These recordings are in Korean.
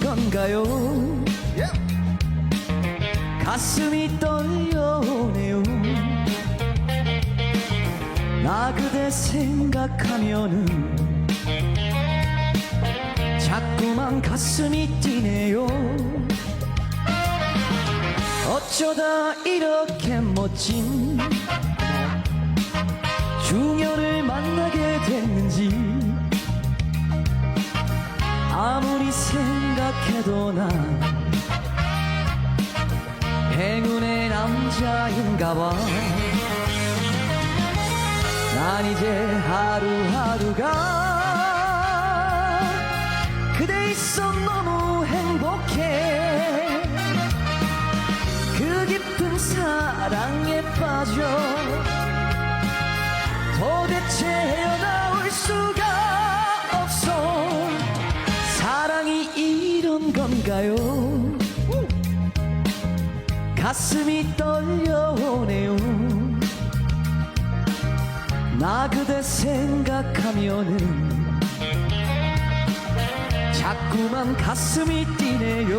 건가요? 가슴이 떨려오네요. 나 그대 생각하면은 자꾸만 가슴이 뛰네요. 어쩌다 이렇게 멋진 아무리 생각해도 난 행운의 남자인가 봐. 난 이제 하루하루가 그대 있어 너무 행복해. 그 깊은 사랑에 빠져 도대체 건가요? 가슴이 떨려오네요. 나 그대 생각하면은 자꾸만 가슴이 뛰네요.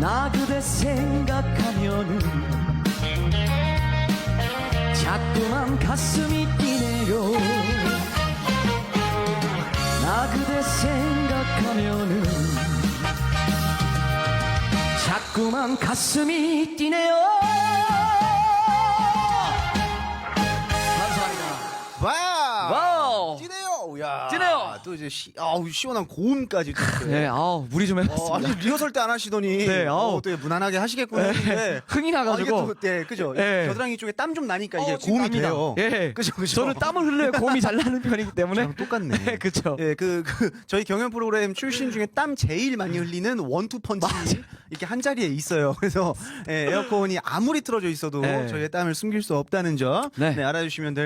나 그대 생각하면은 자꾸만 가슴이 뛰네요 나 그대 생각하면은 자꾸만 가슴이 뛰네요 감사합니다 와우. 와우. 찌네요. 야. 찌네요. 또 이제 시, 아우 시원한 고음까지. 또 이렇게. 네, 아우 무리 좀 어, 해봤습니다 아니 리허설 때 안 하시더니 네, 아우. 어, 또 무난하게 하시겠구나 했는데 흥이 나가지고. 아, 이게 또, 네, 그죠. 네. 겨드랑이 쪽에 땀 좀 나니까 이게 어, 지금 고음이 납니다. 돼요. 예. 그죠, 그죠. 저는 땀을 흘려요. 고음이 잘 나는 편이기 때문에. 저랑 똑같네. 네, 그쵸. 예, 그, 그 저희 경연 프로그램 출신 중에 땀 제일 많이 흘리는 원투 펀치 이렇게 한 자리에 있어요. 그래서 예, 에어컨이 아무리 틀어져 있어도 네. 저희의 땀을 숨길 수 없다는 점 네. 네, 알아주시면 될.